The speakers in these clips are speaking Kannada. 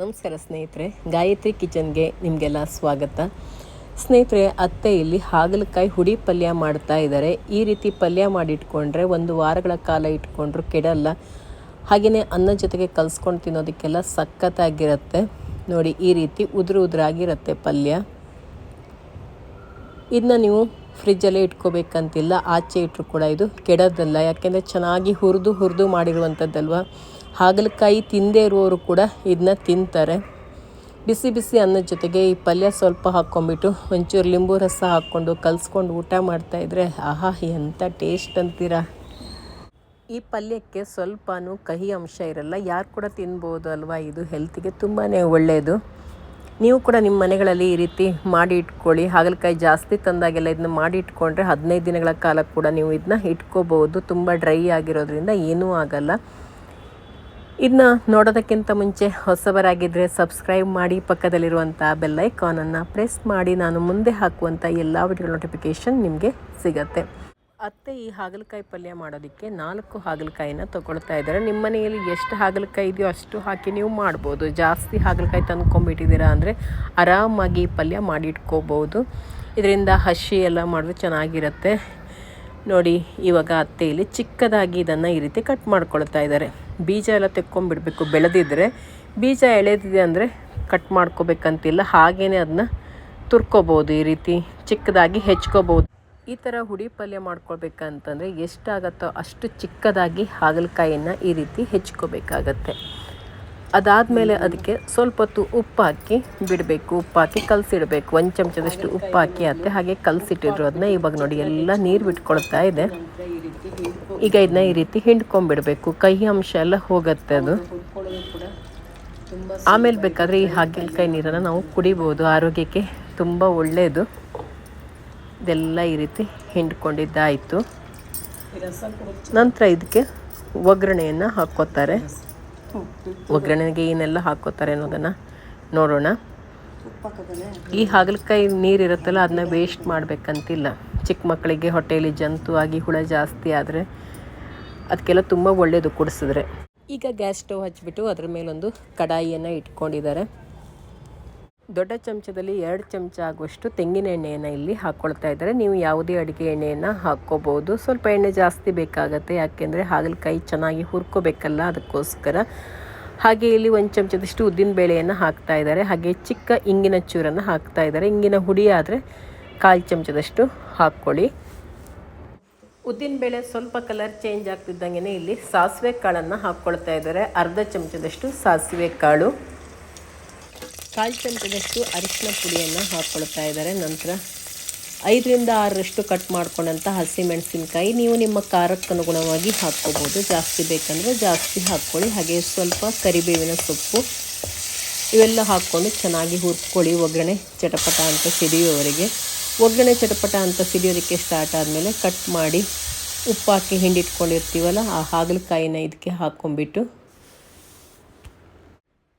ನಮಸ್ಕಾರ ಸ್ನೇಹಿತರೆ, ಗಾಯತ್ರಿ ಕಿಚನ್ಗೆ ನಿಮಗೆಲ್ಲ ಸ್ವಾಗತ. ಸ್ನೇಹಿತರೆ, ಅತ್ತೆ ಇಲ್ಲಿ ಹಾಗಲಕಾಯಿ ಹುಡಿ ಪಲ್ಯ ಮಾಡ್ತಾ ಇದ್ದಾರೆ. ಈ ರೀತಿ ಪಲ್ಯ ಮಾಡಿಟ್ಕೊಂಡ್ರೆ ಒಂದು ವಾರಗಳ ಕಾಲ ಇಟ್ಕೊಂಡ್ರು ಕೆಡಲ್ಲ. ಹಾಗೆಯೇ ಅನ್ನ ಜೊತೆಗೆ ಕಲ್ಸ್ಕೊಂಡು ತಿನ್ನೋದಕ್ಕೆಲ್ಲ ಸಖತ್ತಾಗಿರುತ್ತೆ. ನೋಡಿ, ಈ ರೀತಿ ಉದುರು ಉದುರಾಗಿರುತ್ತೆ ಪಲ್ಯ. ಇದನ್ನ ನೀವು ಫ್ರಿಜ್ಜಲ್ಲೇ ಇಟ್ಕೋಬೇಕಂತಿಲ್ಲ. ಆಚೆ ಇಟ್ಟರು ಕೂಡ ಇದು ಕೆಡೋದಲ್ಲ. ಯಾಕೆಂದರೆ ಚೆನ್ನಾಗಿ ಹುರಿದು ಹುರಿದು ಮಾಡಿರುವಂಥದ್ದಲ್ವ? ಹಾಗಲಕಾಯಿ ತಿಂದೇ ಇರುವವರು ಕೂಡ ಇದನ್ನ ತಿಂತಾರೆ. ಬಿಸಿ ಬಿಸಿ ಅನ್ನದ ಜೊತೆಗೆ ಈ ಪಲ್ಯ ಸ್ವಲ್ಪ ಹಾಕ್ಕೊಂಬಿಟ್ಟು ಒಂಚೂರು ಲಿಂಬು ರಸ ಹಾಕ್ಕೊಂಡು ಕಲಿಸ್ಕೊಂಡು ಊಟ ಮಾಡ್ತಾಯಿದ್ರೆ ಆಹಾ ಎಂಥ ಟೇಸ್ಟ್ ಅಂತೀರಾ? ಈ ಪಲ್ಯಕ್ಕೆ ಸ್ವಲ್ಪನೂ ಕಹಿ ಅಂಶ ಇರಲ್ಲ. ಯಾರು ಕೂಡ ತಿನ್ಬೋದು ಅಲ್ವಾ? ಇದು ಹೆಲ್ತಿಗೆ ತುಂಬಾ ಒಳ್ಳೆಯದು ನೀವು ಕೂಡ ನಿಮ್ಮ ಮನೆಗಳಲ್ಲಿ ಈ ರೀತಿ ಮಾಡಿ ಇಟ್ಕೊಳ್ಳಿ. ಹಾಗಲಕಾಯಿ ಜಾಸ್ತಿ ತಂದಾಗೆಲ್ಲ ಇದನ್ನ ಮಾಡಿ ಇಟ್ಕೊಂಡ್ರೆ ಹದಿನೈದು ದಿನಗಳ ಕಾಲ ಕೂಡ ನೀವು ಇದನ್ನ ಇಟ್ಕೋಬೋದು. ತುಂಬ ಡ್ರೈ ಆಗಿರೋದ್ರಿಂದ ಏನೂ ಆಗಲ್ಲ. ಇದನ್ನ ನೋಡೋದಕ್ಕಿಂತ ಮುಂಚೆ ಹೊಸಬರಾಗಿದ್ದರೆ ಸಬ್ಸ್ಕ್ರೈಬ್ ಮಾಡಿ ಪಕ್ಕದಲ್ಲಿರುವಂಥ ಬೆಲ್ಲೈಕಾನನ್ನು ಪ್ರೆಸ್ ಮಾಡಿ ನಾನು ಮುಂದೆ ಹಾಕುವಂಥ ಎಲ್ಲ ವಿಡಿಯೋ ನೋಟಿಫಿಕೇಷನ್ ನಿಮಗೆ ಸಿಗತ್ತೆ. ಅತ್ತೆ ಈ ಹಾಗಲಕಾಯಿ ಪಲ್ಯ ಮಾಡೋದಕ್ಕೆ ನಾಲ್ಕು ಹಾಗಲಕಾಯಿನ ತೊಗೊಳ್ತಾ ಇದ್ದಾರೆ. ನಿಮ್ಮ ಮನೆಯಲ್ಲಿ ಎಷ್ಟು ಹಾಗಲಕಾಯಿ ಇದೆಯೋ ಅಷ್ಟು ಹಾಕಿ ನೀವು ಮಾಡ್ಬೋದು. ಜಾಸ್ತಿ ಹಾಗಲಕಾಯಿ ತಂದ್ಕೊಂಬಿಟ್ಟಿದ್ದೀರಾ ಅಂದರೆ ಆರಾಮಾಗಿ ಪಲ್ಯ ಮಾಡಿಟ್ಕೋಬೋದು ಇದರಿಂದ ಹಸಿ ಎಲ್ಲ ಮಾಡಿದ್ರೆ ಚೆನ್ನಾಗಿರುತ್ತೆ. ನೋಡಿ, ಇವಾಗ ಅತ್ತೆ ಇಲ್ಲಿ ಚಿಕ್ಕದಾಗಿ ಇದನ್ನು ಈ ರೀತಿ ಕಟ್ ಮಾಡ್ಕೊಳ್ತಾ ಇದ್ದಾರೆ. ಬೀಜ ಎಲ್ಲ ತೆಕ್ಕೊಂಬಿಡಬೇಕು. ಬೆಳೆದಿದ್ದರೆ ಬೀಜ ಎಳೆದಿದೆ ಅಂದರೆ ಕಟ್ ಮಾಡ್ಕೋಬೇಕಂತಿಲ್ಲ. ಹಾಗೇ ಅದನ್ನ ತುರ್ಕೋಬೋದು ಈ ರೀತಿ ಚಿಕ್ಕದಾಗಿ ಹೆಚ್ಕೋಬೋದು. ಈ ಥರ ಹುಡಿ ಪಲ್ಯ ಮಾಡ್ಕೊಳ್ಬೇಕಂತಂದರೆ ಎಷ್ಟಾಗತ್ತೋ ಅಷ್ಟು ಚಿಕ್ಕದಾಗಿ ಹಾಗಲಕಾಯಿನ ಈ ರೀತಿ ಹೆಚ್ಕೋಬೇಕಾಗತ್ತೆ. ಅದಾದಮೇಲೆ ಅದಕ್ಕೆ ಸ್ವಲ್ಪ ಹೊತ್ತು ಉಪ್ಪು ಹಾಕಿ ಬಿಡಬೇಕು ಉಪ್ಪು ಹಾಕಿ ಕಲಸಿಡಬೇಕು. ಒಂದು ಚಮಚದಷ್ಟು ಉಪ್ಪು ಹಾಕಿ ಅತ್ತೆ ಹಾಗೆ ಕಲಸಿಟ್ಟಿದ್ರು. ಅದನ್ನ ಇವಾಗ ನೋಡಿ ಎಲ್ಲ ನೀರು ಬಿಟ್ಕೊಳ್ತಾ ಇದೆ. ಈಗ ಇದನ್ನ ಈ ರೀತಿ ಹಿಂಡ್ಕೊಂಡ್ಬಿಡಬೇಕು. ಕಹಿ ಅಂಶ ಎಲ್ಲ ಹೋಗುತ್ತೆ ಅದು. ಆಮೇಲೆ ಬೇಕಾದರೆ ಈ ಹಾಗಲಕಾಯಿ ನೀರನ್ನು ನಾವು ಕುಡಿಬೋದು. ಆರೋಗ್ಯಕ್ಕೆ ತುಂಬ ಒಳ್ಳೆಯದು ಇದೆಲ್ಲ ಈ ರೀತಿ ಹಿಂಡ್ಕೊಂಡಿದ್ದಾಯಿತು. ನಂತರ ಇದಕ್ಕೆ ಒಗ್ಗರಣೆಯನ್ನು ಹಾಕ್ಕೋತಾರೆ. ಒಗ್ಗರಣೆಗೆ ಏನೆಲ್ಲ ಹಾಕೋತಾರೆ ಅನ್ನೋದನ್ನು ನೋಡೋಣ. ಈ ಹಾಗಲಕಾಯಿ ನೀರು ಇರುತ್ತಲ್ಲ ಅದನ್ನ ವೇಸ್ಟ್ ಮಾಡಬೇಕಂತಿಲ್ಲ. ಚಿಕ್ಕ ಮಕ್ಕಳಿಗೆ ಹೊಟ್ಟೆಯಲ್ಲಿ ಜಂತು ಆಗಿ ಹುಳ ಜಾಸ್ತಿ ಆದರೆ ಅದಕ್ಕೆಲ್ಲ ತುಂಬ ಒಳ್ಳೆಯದು ಕುಡಿಸಿದ್ರೆ. ಈಗ ಗ್ಯಾಸ್ ಸ್ಟವ್ ಹಚ್ಚಿಬಿಟ್ಟು ಅದ್ರ ಮೇಲೊಂದು ಕಡಾಯಿಯನ್ನು ಇಟ್ಕೊಂಡಿದ್ದಾರೆ. ದೊಡ್ಡ ಚಮಚದಲ್ಲಿ ಎರಡು ಚಮಚ ಆಗುವಷ್ಟು ತೆಂಗಿನ ಎಣ್ಣೆಯನ್ನು ಇಲ್ಲಿ ಹಾಕ್ಕೊಳ್ತಾ ಇದ್ದಾರೆ. ನೀವು ಯಾವುದೇ ಅಡುಗೆ ಎಣ್ಣೆಯನ್ನು ಹಾಕ್ಕೋಬೋದು. ಸ್ವಲ್ಪ ಎಣ್ಣೆ ಜಾಸ್ತಿ ಬೇಕಾಗುತ್ತೆ. ಯಾಕೆಂದರೆ ಹಾಗಲಕಾಯಿ ಚೆನ್ನಾಗಿ ಹುರ್ಕೋಬೇಕಲ್ಲ ಅದಕ್ಕೋಸ್ಕರ. ಹಾಗೆ ಇಲ್ಲಿ ಒಂದು ಚಮಚದಷ್ಟು ಉದ್ದಿನ ಬೇಳೆಯನ್ನು ಹಾಕ್ತಾ ಇದ್ದಾರೆ. ಹಾಗೆ ಚಿಕ್ಕ ಇಂಗಿನ ಚೂರನ್ನು ಹಾಕ್ತಾ ಇದ್ದಾರೆ. ಇಂಗಿನ ಹುಡಿ ಆದರೆ ಕಾಲು ಚಮಚದಷ್ಟು ಹಾಕ್ಕೊಳ್ಳಿ. ಉದ್ದಿನಬೇಳೆ ಸ್ವಲ್ಪ ಕಲರ್ ಚೇಂಜ್ ಆಗ್ತಿದ್ದಂಗೆ ಇಲ್ಲಿ ಸಾಸಿವೆ ಕಾಳನ್ನು ಹಾಕ್ಕೊಳ್ತಾ ಇದ್ದಾರೆ. ಅರ್ಧ ಚಮಚದಷ್ಟು ಸಾಸಿವೆ ಕಾಳು. ಕಾಲು ಚಮಚದಷ್ಟು ಅರಿಶಿನ ಪುಡಿಯನ್ನು ಹಾಕ್ಕೊಳ್ತಾ ಇದ್ದಾರೆ. ನಂತರ ಐದರಿಂದ ಆರರಷ್ಟು ಕಟ್ ಮಾಡ್ಕೊಂಡಂಥ ಹಸಿಮೆಣಸಿನ್ಕಾಯಿ ನೀವು ನಿಮ್ಮ ಖಾರಕ್ಕನುಗುಣವಾಗಿ ಹಾಕ್ಕೋಬೋದು. ಜಾಸ್ತಿ ಬೇಕಂದರೆ ಜಾಸ್ತಿ ಹಾಕ್ಕೊಳ್ಳಿ. ಹಾಗೆ ಸ್ವಲ್ಪ ಕರಿಬೇವಿನ ಸೊಪ್ಪು ಇವೆಲ್ಲ ಹಾಕ್ಕೊಂಡು ಚೆನ್ನಾಗಿ ಹುರ್ಕೊಳ್ಳಿ. ಒಗ್ಗರಣೆ ಚಟಪಟ ಅಂತ ಸಿಡಿಯೋವರೆಗೆ ಒಗ್ಗರಣೆ ಚಟಪಟ ಅಂತ ಸಿಡಿಯೋದಕ್ಕೆ ಸ್ಟಾರ್ಟ್ ಆದಮೇಲೆ ಕಟ್ ಮಾಡಿ ಉಪ್ಪು ಹಾಕಿ ಹಿಂಡಿಟ್ಕೊಂಡಿರ್ತೀವಲ್ಲ, ಆ ಹಾಗಲಕಾಯಿನ ಇದಕ್ಕೆ ಹಾಕ್ಕೊಂಬಿಟ್ಟು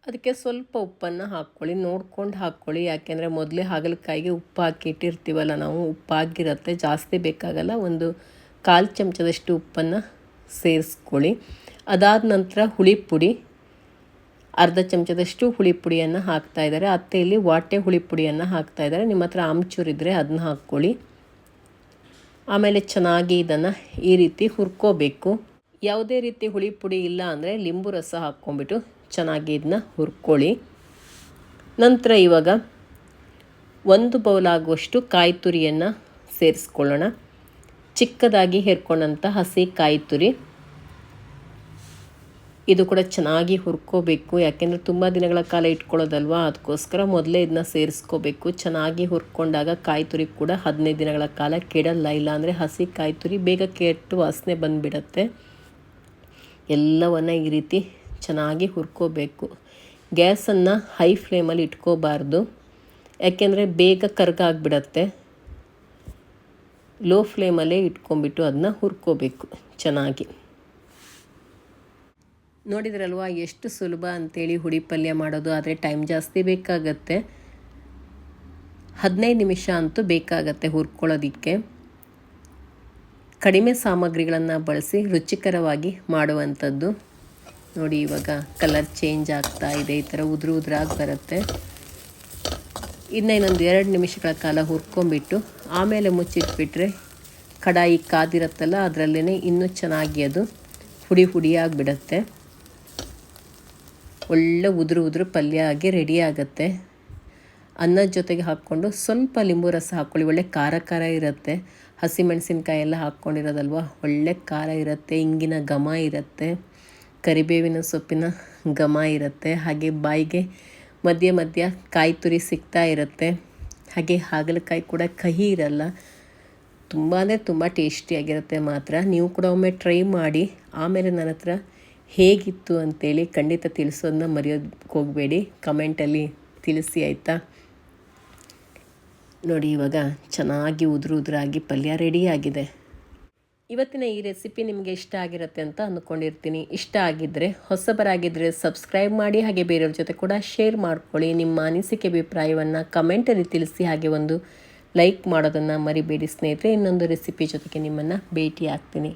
ಅದಕ್ಕೆ ಸ್ವಲ್ಪ ಉಪ್ಪನ್ನು ಹಾಕ್ಕೊಳ್ಳಿ. ನೋಡ್ಕೊಂಡು ಹಾಕ್ಕೊಳ್ಳಿ. ಯಾಕೆಂದರೆ ಮೊದಲೇ ಹಾಗಲಕಾಯಿಗೆ ಉಪ್ಪು ಹಾಕಿ ಇಟ್ಟಿರ್ತೀವಲ್ಲ ನಾವು, ಉಪ್ಪಾಗಿರುತ್ತೆ. ಜಾಸ್ತಿ ಬೇಕಾಗಲ್ಲ. ಒಂದು ಕಾಲು ಚಮಚದಷ್ಟು ಉಪ್ಪನ್ನು ಸೇರಿಸ್ಕೊಳ್ಳಿ. ಅದಾದ ನಂತರ ಹುಳಿ ಪುಡಿ, ಅರ್ಧ ಚಮಚದಷ್ಟು ಹುಳಿ ಪುಡಿಯನ್ನು ಹಾಕ್ತಾ ಇದ್ದಾರೆ. ಅತ್ತೆ ಇಲ್ಲಿ ವಾಟೆ ಹುಳಿ ಪುಡಿಯನ್ನು ಹಾಕ್ತಾ ಇದ್ದಾರೆ. ನಿಮ್ಮ ಹತ್ರ ಆಮ್ಚೂರಿದ್ರೆ ಅದನ್ನ ಹಾಕ್ಕೊಳ್ಳಿ. ಆಮೇಲೆ ಚೆನ್ನಾಗಿ ಇದನ್ನು ಈ ರೀತಿ ಹುರ್ಕೋಬೇಕು. ಯಾವುದೇ ರೀತಿ ಹುಳಿ ಪುಡಿ ಇಲ್ಲ ಅಂದರೆ ಲಿಂಬು ರಸ ಹಾಕ್ಕೊಂಬಿಟ್ಟು ಚೆನ್ನಾಗಿ ಇದನ್ನ ಹುರ್ಕೊಳ್ಳಿ. ನಂತರ ಇವಾಗ ಒಂದು ಬೌಲ್ ಆಗುವಷ್ಟು ಕಾಯಿ ತುರಿಯನ್ನು ಸೇರಿಸ್ಕೊಳ್ಳೋಣ. ಚಿಕ್ಕದಾಗಿ ಹೇರ್ಕೊಂಡಂಥ ಹಸಿ ಕಾಯಿ ತುರಿ. ಇದು ಕೂಡ ಚೆನ್ನಾಗಿ ಹುರ್ಕೋಬೇಕು, ಯಾಕೆಂದರೆ ತುಂಬ ದಿನಗಳ ಕಾಲ ಇಟ್ಕೊಳ್ಳೋದಲ್ವಾ, ಅದಕ್ಕೋಸ್ಕರ ಮೊದಲೇ ಇದನ್ನ ಸೇರಿಸ್ಕೋಬೇಕು. ಚೆನ್ನಾಗಿ ಹುರ್ಕೊಂಡಾಗ ಕಾಯಿ ತುರಿ ಕೂಡ ಹದಿನೈದು ದಿನಗಳ ಕಾಲ ಕೆಡಲ್ಲ ಇಲ್ಲ ಅಂದರೆ ಹಸಿ ಕಾಯಿ ತುರಿ ಬೇಗ ಕೆಟ್ಟು ವಾಸನೆ ಬಂದುಬಿಡತ್ತೆ. ಎಲ್ಲವನ್ನು ಈ ರೀತಿ ಚೆನ್ನಾಗಿ ಹುರ್ಕೋಬೇಕು. ಗ್ಯಾಸನ್ನು ಹೈ ಫ್ಲೇಮಲ್ಲಿ ಇಟ್ಕೋಬಾರ್ದು. ಯಾಕೆಂದರೆ ಬೇಗ ಕರ್ಗಾಗ್ಬಿಡತ್ತೆ. ಲೋ ಫ್ಲೇಮಲ್ಲೇ ಇಟ್ಕೊಂಬಿಟ್ಟು ಅದನ್ನ ಹುರ್ಕೋಬೇಕು ಚೆನ್ನಾಗಿ. ನೋಡಿದ್ರಲ್ವಾ ಎಷ್ಟು ಸುಲಭ ಅಂತೇಳಿ ಹುಡಿ ಪಲ್ಯ ಮಾಡೋದು, ಆದರೆ ಟೈಮ್ ಜಾಸ್ತಿ ಬೇಕಾಗತ್ತೆ. ಹದಿನೈದು ನಿಮಿಷ ಅಂತೂ ಬೇಕಾಗತ್ತೆ ಹುರ್ಕೊಳ್ಳೋದಕ್ಕೆ. ಕಡಿಮೆ ಸಾಮಗ್ರಿಗಳನ್ನು ಬಳಸಿ ರುಚಿಕರವಾಗಿ ಮಾಡುವಂಥದ್ದು. ನೋಡಿ ಇವಾಗ ಕಲರ್ ಚೇಂಜ್ ಆಗ್ತಾ ಇದೆ, ಈ ಥರ ಉದುರು ಉದುರಾಗಿ ಬರುತ್ತೆ. ಇನ್ನು ಇನ್ನೊಂದು ಎರಡು ನಿಮಿಷಗಳ ಕಾಲ ಹುರ್ಕೊಂಬಿಟ್ಟು ಆಮೇಲೆ ಮುಚ್ಚಿಟ್ಬಿಟ್ರೆ ಕಡಾಯಿ ಕಾದಿರತ್ತಲ್ಲ ಅದರಲ್ಲೇ ಇನ್ನೂ ಚೆನ್ನಾಗಿ ಅದು ಹುಡಿ ಹುಡಿಯಾಗಿ ಬಿಡುತ್ತೆ ಒಳ್ಳೆ ಉದುರು ಉದುರು ಪಲ್ಯ ಆಗಿ ರೆಡಿ ಆಗುತ್ತೆ. ಅನ್ನದ ಜೊತೆಗೆ ಹಾಕ್ಕೊಂಡು ಸ್ವಲ್ಪ ಲಿಂಬು ರಸ ಹಾಕ್ಕೊಳ್ಳಿ, ಒಳ್ಳೆ ಖಾರ ಖಾರ ಇರುತ್ತೆ. ಹಸಿಮೆಣಸಿನ್ಕಾಯಿ ಎಲ್ಲ ಹಾಕ್ಕೊಂಡಿರೋದಲ್ವ, ಒಳ್ಳೆ ಖಾರ ಇರುತ್ತೆ, ಇಂಗಿನ ಘಮ ಇರುತ್ತೆ. ಕರಿಬೇವಿನ ಸೊಪ್ಪಿನ ಘಮ ಇರುತ್ತೆ, ಹಾಗೆ ಬಾಯಿಗೆ ಮಧ್ಯೆ ಮಧ್ಯ ಕಾಯಿ ತುರಿ ಸಿಗ್ತಾ ಇರುತ್ತೆ, ಹಾಗೆ ಹಾಗಲಕಾಯಿ ಕೂಡ ಕಹಿ ಇರಲ್ಲ. ತುಂಬಾ ತುಂಬ ಟೇಸ್ಟಿಯಾಗಿರುತ್ತೆ ಮಾತ್ರ. ನೀವು ಕೂಡ ಒಮ್ಮೆ ಟ್ರೈ ಮಾಡಿ. ಆಮೇಲೆ ನನ್ನ ಹತ್ರ ಹೇಗಿತ್ತು ಅಂತೇಳಿ ಖಂಡಿತ ತಿಳಿಸೋದನ್ನ ಮರೆಯೋದಕ್ಕೆ ಹೋಗಬೇಡಿ. ಕಮೆಂಟಲ್ಲಿ ತಿಳಿಸಿ, ಆಯಿತಾ? ನೋಡಿ ಇವಾಗ ಚೆನ್ನಾಗಿ ಉದುರು ಉದುರಾಗಿ ಪಲ್ಯ ರೆಡಿಯಾಗಿದೆ ಇವತ್ತಿನ ಈ ರೆಸಿಪಿ ನಿಮಗೆ ಇಷ್ಟ ಆಗಿರುತ್ತೆ ಅಂತ ಅಂದ್ಕೊಂಡಿರ್ತೀನಿ ಇಷ್ಟ ಆಗಿದ್ದರೆ ಹೊಸಬರಾಗಿದ್ದರೆ ಸಬ್ಸ್ಕ್ರೈಬ್ ಮಾಡಿ, ಹಾಗೆ ಬೇರೆಯವ್ರ ಜೊತೆ ಕೂಡ ಶೇರ್ ಮಾಡ್ಕೊಳ್ಳಿ. ನಿಮ್ಮ ಅನಿಸಿಕೆ ಅಭಿಪ್ರಾಯವನ್ನು ಕಮೆಂಟಲ್ಲಿ ತಿಳಿಸಿ, ಹಾಗೆ ಒಂದು ಲೈಕ್ ಮಾಡೋದನ್ನು ಮರಿಬೇಡಿ ಸ್ನೇಹಿತರೆ. ಇನ್ನೊಂದು ರೆಸಿಪಿ ಜೊತೆಗೆ ನಿಮ್ಮನ್ನು ಭೇಟಿ ಆಗ್ತೀನಿ